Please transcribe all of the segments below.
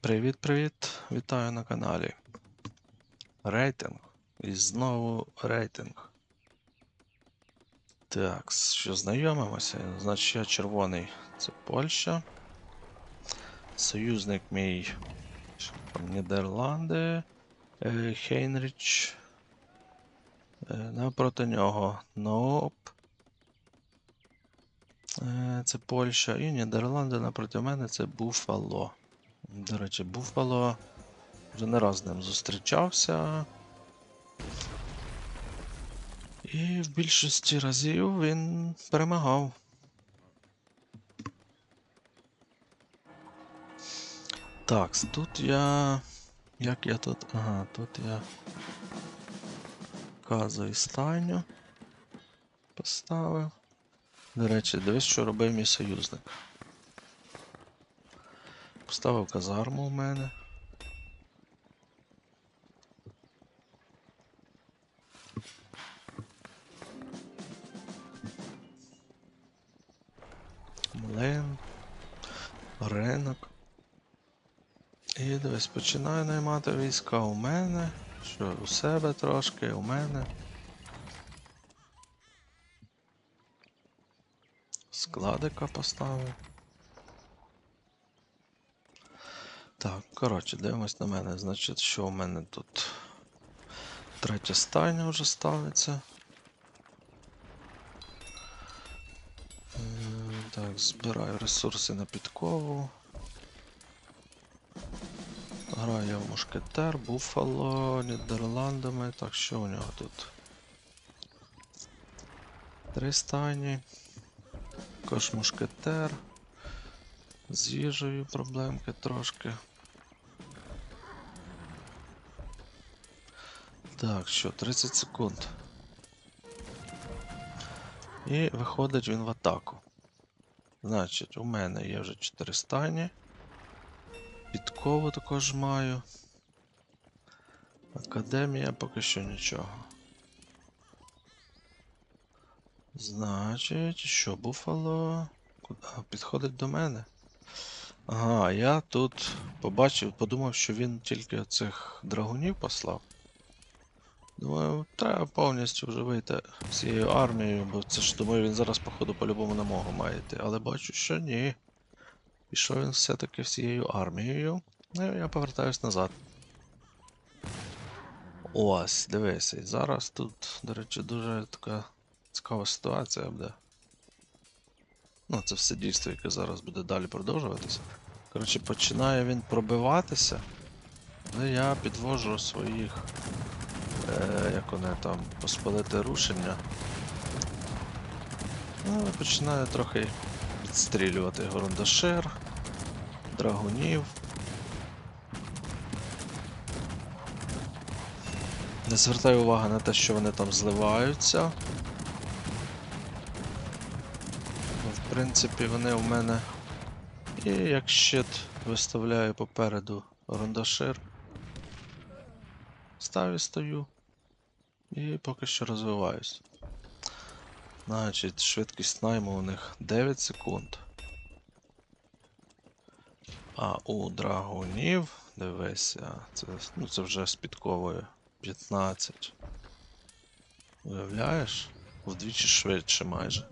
Привіт-привіт! Вітаю на каналі. Рейтинг. І знову рейтинг. Так, що знайомимося? Значить, я червоний це Польща. Союзник мій Нідерланди. Е, Хейнріч. Е, напроти нього Ноп. Е, це Польща. І Нідерланди напроти мене це Буфало. До речі, Буфало. Вже не раз з ним зустрічався. І в більшості разів він перемагав. Так, тут я. Як я тут. Ага, тут я. Казу і стайню поставив. До речі, дивись, що робив мій союзник. Поставив казарму у мене. Млин. Ринок. І дивись, починаю наймати війська у мене. Що у себе трошки, у мене. Складика поставив. Так, коротше, дивимось на мене. Значить, що у мене тут? Третя стайня вже ставиться. Е, Так, збираю ресурси на підкову. Граю в мушкетер, Буфало, Нідерландами. Так, що у нього тут? Три стайні. Також мушкетер. З їжею проблемки трошки. Так, що, 30 секунд. І виходить він в атаку. Значить, у мене є вже 4 стайні. Підкову також маю. Академія поки що нічого. Значить, що Буфало? Підходить до мене. Ага, я тут побачив, подумав, що він тільки цих драгунів послав. Думаю, треба повністю вже вийти всією армією, бо це ж думаю, він зараз, походу, по-любому на мого має йти. Але бачу, що ні. Пішов він все-таки всією армією. Ну, я повертаюсь назад. Ось, дивися, і зараз тут, до речі, дуже така цікава ситуація буде. Ну, це все дійство, яке зараз буде далі продовжуватися. Коротше, починає він пробиватися, але я підвожу своїх, е, як вони там, поспалити рушення. Ну, починаю трохи відстрілювати Горундашир, драгунів. Не звертаю уваги на те, що вони там зливаються. Ну, В принципі, вони у мене. І як щит виставляю попереду рундашир. Ставлю стою. І поки що розвиваюсь. Значить, швидкість найму у них 9 секунд. А у драгунів, дивися, це, ну, це вже з підковою 15. Уявляєш? Вдвічі швидше майже.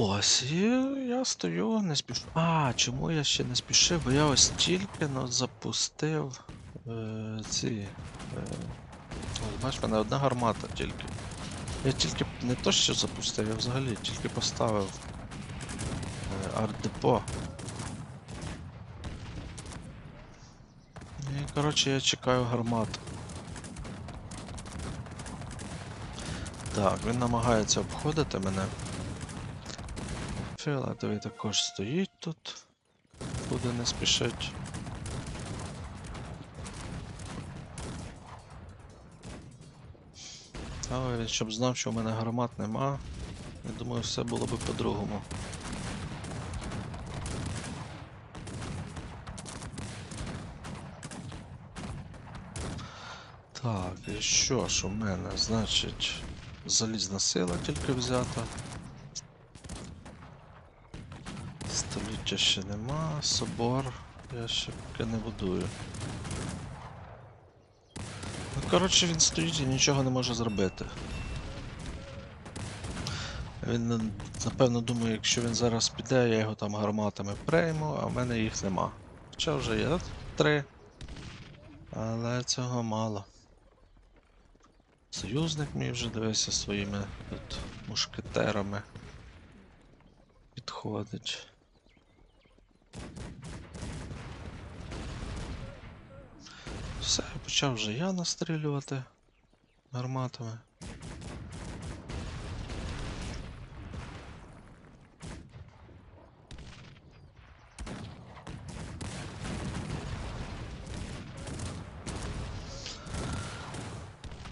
Ось, і я стою, не спішу. А, чому я ще не спішив? Бо я ось тільки но запустив е, ці. Е, бачиш, мене одна гармата тільки. Я тільки не то що запустив, я взагалі тільки поставив е, арт-депо. І, коротше, я чекаю гармату. Так, він намагається обходити мене. Фіолетовий також стоїть тут. Куди не спішить. Але щоб знав, що в мене гармат нема. Я думаю, все було би по-другому. Так, і що ж у мене? Значить, залізна сила тільки взята. Століття ще нема, собор я ще поки не будую. Ну, коротше, він стоїть і нічого не може зробити. Він, напевно, думає, якщо він зараз піде, я його там гарматами прийму, а в мене їх нема. Хоча вже є три. Але цього мало. Союзник мій вже дивився своїми тут мушкетерами. Підходить. Все, почав вже я настрілювати гарматами.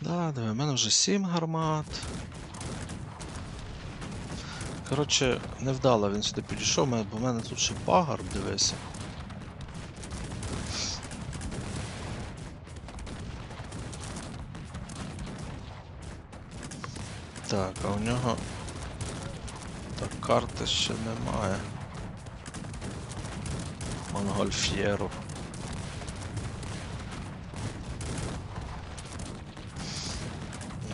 Да, диви, в мене вже 7 гармат. Коротше, невдало він сюди підійшов, бо в мене тут ще пагорб, дивися. Так, а у нього. Так, карти ще немає. Монгольф'єру.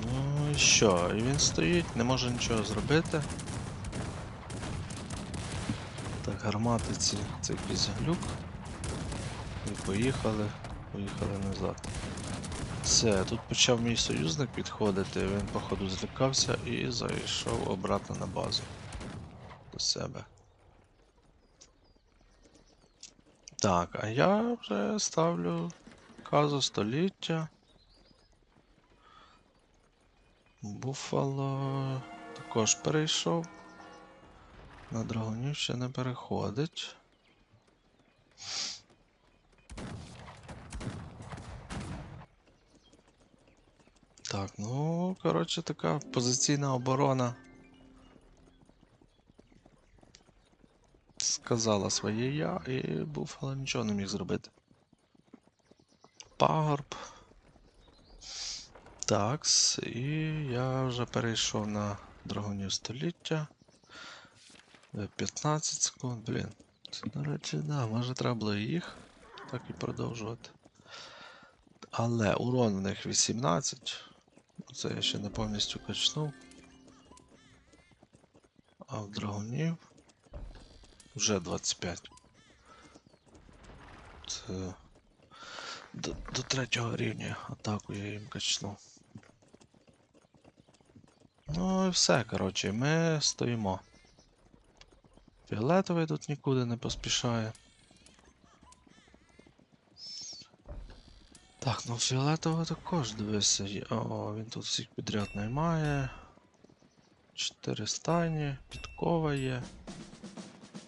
Ну і що? І він стоїть, не може нічого зробити. Так, гармати ці, це якийсь глюк. І поїхали, поїхали назад. Все, тут почав мій союзник підходити, він походу злякався і зайшов обратно на базу. До себе. Так, а я вже ставлю казу століття. Буфало також перейшов. На драгунів ще не переходить. Так, ну, коротше, така позиційна оборона. Сказала своє я і Буфало нічого не міг зробити. Пагорб. Такс, і я вже перейшов на драгунів століття. Е, 15 секунд, блін. Це, до речі, да, може треба було їх так і продовжувати. Але урон в них 18. Ну, Це я ще не повністю качнув. А в драгунів вже 25. Це до, до третього рівня атаку я їм качнув. Ну і все, коротше, ми стоїмо. Фіолетовий тут нікуди не поспішає. Так, ну фіолетового також дивися. О, він тут всіх підряд наймає. Чотири стайні, підкова є.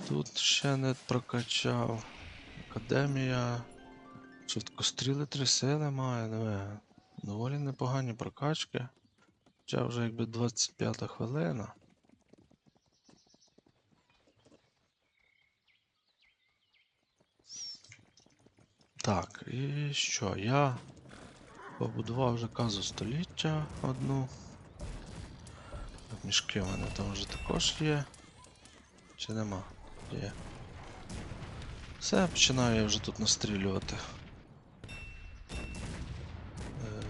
Тут ще не прокачав. Академія. Швидкостріли три сили має, диви. Доволі непогані прокачки. Хоча вже якби 25 хвилина. Так, і що? Я побудував вже казу століття одну. Мішки в мене там вже також є. Чи нема? Є. Все, починаю я вже тут настрілювати. Е,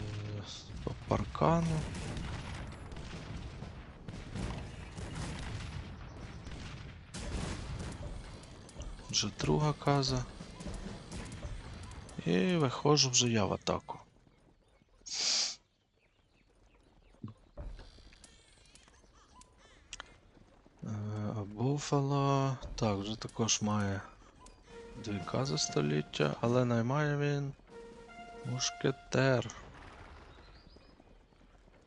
По паркану. Вже друга каза. І виходжу вже я в атаку. Е, Буфало. Так, вже також має дві кази століття, але наймає він мушкетер.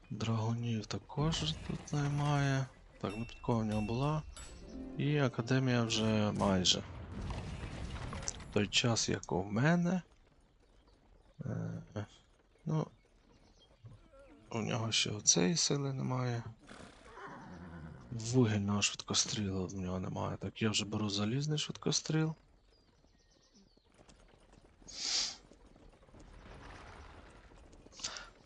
Драгунів також тут наймає. Так, ну в нього була. І академія вже майже. В той час, як у мене. Е, ну. У нього ще оцеї сили немає. Вугільного швидкострілу в нього немає. Так, я вже беру залізний швидкостріл.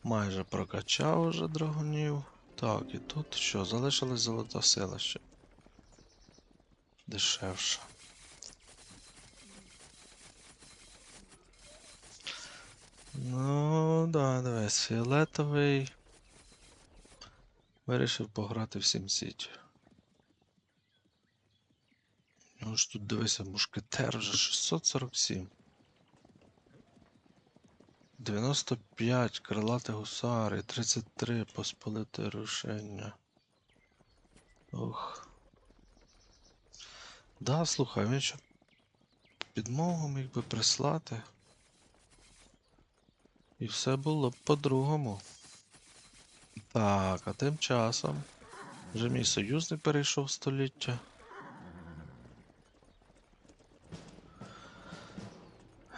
Майже прокачав уже драгунів. Так, і тут що? Залишилась золота сила ще. дешевше. Ну, да, дивись, фіолетовий. Вирішив пограти в Сім-Сіті. Ну ж тут дивися, мушкетер вже 647. 95 крилати гусари, 33 посполите рушення. Ох. Да, слухай, він ще підмогу міг би прислати. І все було б по-другому. Так, а тим часом вже мій союзник перейшов століття.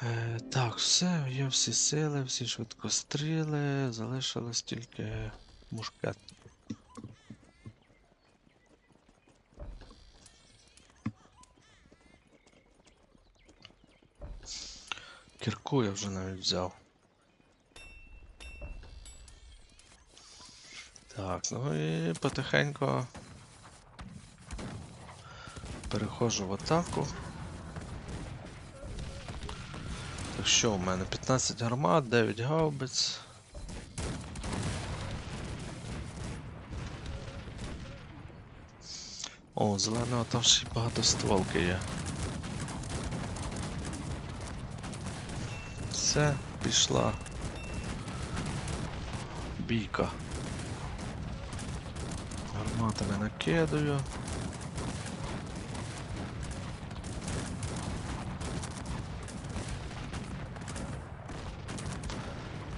Е, так, все, є всі сили, всі швидкостріли, залишилось тільки мушкет. Кірку я вже навіть взяв. Так, ну і потихеньку переходжу в атаку. Так що у мене 15 гармат, 9 гаубиць. О, зеленого там ще багато стволки є. Все, пішла. Бійка. Гарматами накидаю.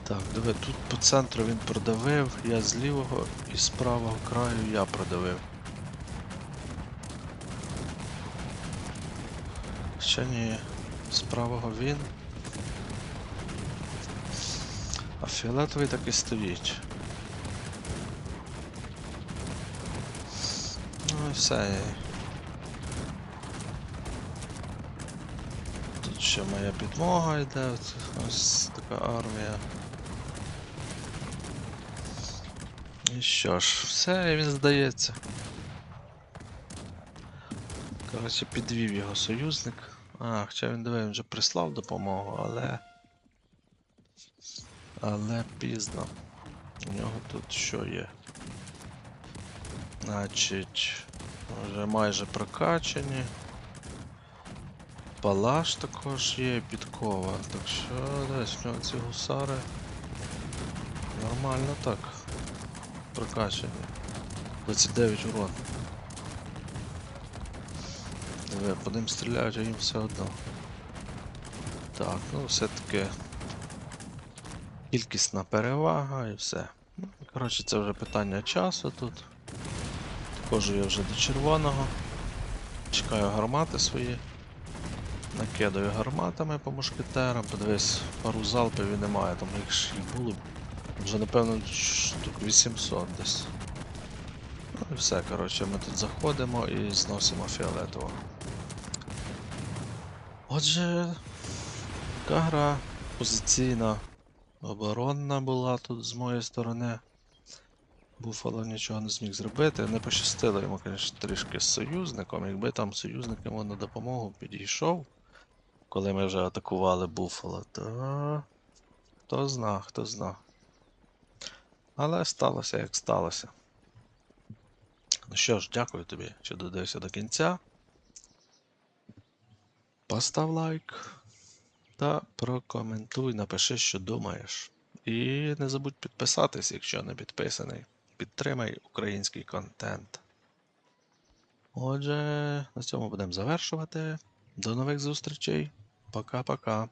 Так, диви, тут по центру він продавив, я з лівого і з правого краю я продавив. Ще ні, з правого він. А фіолетовий так і стоїть. Ну і все. Тут ще моя підмога йде, ось така армія. І що ж, все, він здається. Коротше, підвів його союзник. А, хоча він диви, він вже прислав допомогу, але. Але пізно. У нього тут що є? Значить, вже майже прокачані. Палаш також є, підкова. Так що десь в нього ці гусари. Нормально так. Прокачані. 29 урон. Диви, по ним стріляють, а їм все одно. Так, ну все-таки кількісна перевага і все. Ну, коротше, це вже питання часу тут. Ходжу я вже до червоного. Чекаю гармати свої. Накидаю гарматами по мушкетерам. Подивись, пару залпів і немає, там ж і було. Вже напевно штук 800 десь. Ну і все, коротше, ми тут заходимо і зносимо фіолетово. Отже, така гра позиційна, оборонна була тут з моєї сторони. Буфало нічого не зміг зробити. Не пощастило йому, звісно, трішки з союзником. Якби там союзник йому на допомогу підійшов, коли ми вже атакували Буфало, то хто зна, хто зна. Але сталося як сталося. Ну що ж, дякую тобі, що додивився до кінця. Постав лайк та прокоментуй, напиши, що думаєш. І не забудь підписатись, якщо не підписаний. Підтримай український контент. Отже, на цьому будемо завершувати. До нових зустрічей. Пока-пока.